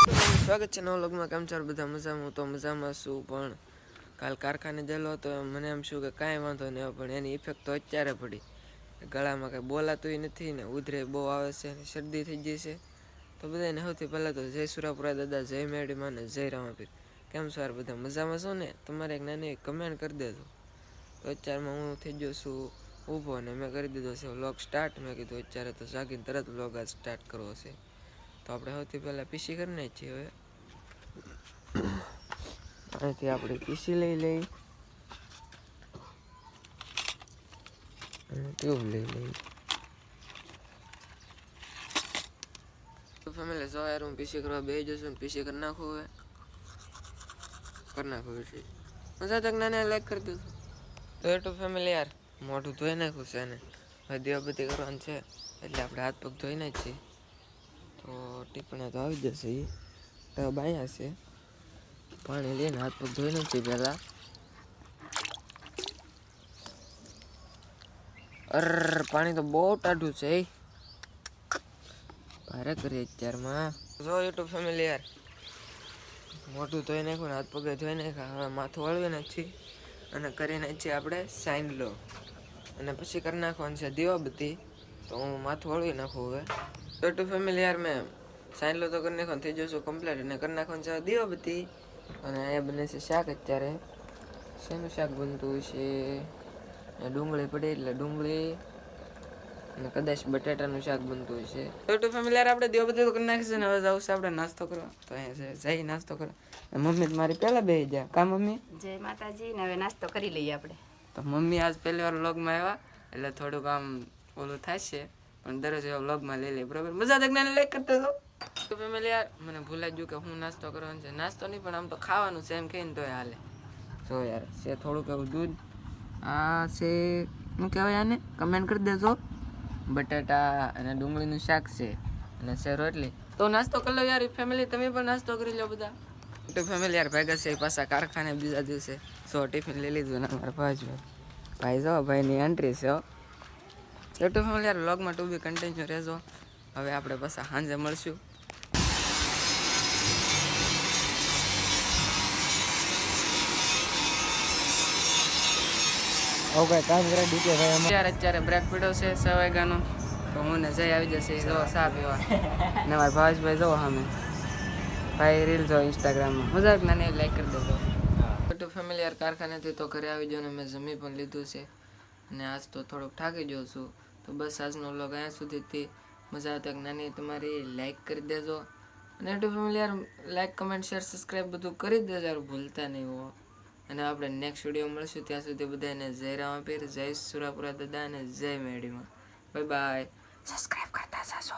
સ્વાગત છે નવા લોગમાં કેમ છો? બધા મજામાં? હું તો મજામાં છું, પણ કાલ કારખાને ગયેલો હતો. મને એમ શું કે કાંઈ વાંધો નહીં પણ એની ઇફેક્ટ તો અત્યારે પડી. ગળામાં કાંઈ બોલાતું નથી ને ઉધરે બહુ આવે છે ને શરદી થઈ ગઈ છે. તો બધાને સૌથી પહેલાં તો જય સુરાપુરા દાદા, જય મેડીમાં ને જય રામાપીર. કેમ છો બધા? મજામાં છો ને? તમારે એક નાની કમેન્ટ કરી દેજો. તો અત્યારમાં હું થઈ ગયો છું ઊભો ને મેં કરી દીધો છે વ્લોગ સ્ટાર્ટ મેં કીધું અત્યારે તો જાગીને તરત વ્લોગ આજ સ્ટાર્ટ કરવો છે. તો આપણે સૌથી પહેલાં પીસી કરી નાખીએ હવે. અહીંથી આપણે પીસી લઈ લઈ. અને ટ્યુબ લઈ લઈ. ફેમિલી જો યાર હું પીસી કરવા બે જશું પીસી કરી નાખું હવે. કરી નાખું પીસી મજા તક નાને લાઈક કરી દીધું તો એટલું ફેમિલી યાર, મોઢું ધોઈ નાખું છે ને હદીઓ બધી કરવાનું છે. એટલે આપણે હાથ પગ ધોઈ નાખીએ ટીપણા તો આવી જશે એ ટબ અહીંયા છે. પાણી લઈને હાથ પગ ધોઈ નથી પહેલાં. અર, પાણી તો બહુ ટાઢું છે ભારે કરીએ અત્યારમાં. જો યુટ્યુબ ફેમિલી યાર. મોટું ધોઈ નાખ્યું હાથ પગે ધોઈ નાખ્યા. હવે માથું વળવી નાખી અને કરી નાખીએ આપણે સાઈન લો. અને પછી કરી નાખવાનું છે દીવાબત્તી. તો હું માથું વળવી નાખું હવે. યુટ્યુબ ફેમિલી યાર મેં સાઈન લો તો કરી નાખવાનું થઈ જશો કમ્પ્લીટ અને કરી નાખવાનું છે દીવાબત્તી. અને અહીંયા બને છે શાક અત્યારે. શેનું શાક બનતું છે ડુંગળી પડે એટલે ડુંગળી. અને કદાચ બટાટાનું શાક બનતું હોય છે યુટ્યુબ ફેમિલી આપણે દીવાબત્તી તો કરી નાખીશું ને હવે જવું છે આપણે નાસ્તો કરવા. તો અહીંયા છે જઈ નાસ્તો કરો મમ્મી તો મારી પહેલાં બે ગયા. કા મમ્મી? જય માતાજી ને હવે નાસ્તો કરી લઈએ આપણે. તો મમ્મી આજ પહેલી વાર વ્લોગમાં આવ્યા એટલે થોડુંક આમ ઓલું થશે. પણ દરરોજ એવા વ્લોગમાં લઈ લઈએ બરાબર? મજા તક લાઈક કરતો હતો તો ફેમિલી યાર મને ભૂલાઈ ગયું કે હું નાસ્તો કરવાનો છે. નાસ્તો નહીં, પણ આમ તો ખાવાનું છે એમ કહીને તોય હાલે. જો યાર, છે થોડુંક એવું દૂધ, આ છે, શું કહેવાય આને? કમેન્ટ કરી દેજો. બટાટા અને ડુંગળીનું શાક છે અને છે રોટલી. તો નાસ્તો કરી લો યાર ફેમિલી તમે પણ નાસ્તો કરી લો બધા. તો ફેમિલી યાર ભેગા છે, પાછા કારખાને બીજા દિવસે. સો ટિફિન લઈ લીધું ને મારા ભાઈ ભાઈ જો, ભાઈની એન્ટ્રી છે યુટ્યુબ ફેમિલી યાર વ્લોગમાં ટુ બી કન્ટિન્યુ રહેજો. હવે આપણે પાછા સાંજે મળશું. ઓકે કામ કરે ડીકે ભાઈ અત્યારે અત્યારે બ્રેક પીડો છે સવાઈગાનો વાગ્યાનો. તો હું ને જઈ આવી જશે જો સા પીવા. ને મારા ભાવેશભાઈ જો સામે. ભાઈ રીલ જો ઇન્સ્ટાગ્રામમાં મજાક નાની લાઈક કરી દેજો. યુટ્યુબ ફેમિલી યાર કારખાનેથી તો ઘરે આવી ગયો ને મેં જમી પણ લીધું છે. અને આજ તો થોડોક થાકી ગયો છું. તો બસ આજનો વ્લોગ અહીંયા સુધીથી મજા આવતા નાની તમારી લાઈક કરી દેજો. અને યુટ્યુબ ફેમિલી યાર લાઈક કમેન્ટ શેર સબસ્ક્રાઈબ બધું કરી દેજો યાર ભૂલતા નહીં હો. અને આપણે નેક્સ્ટ વીડિયો મળશું. ત્યાં સુધી બધાને જય રામ પીર જય સુરાપુરા દાદા અને જય મેડીમાં. બાય બાય સબસ્ક્રાઈબ કરતા જશો.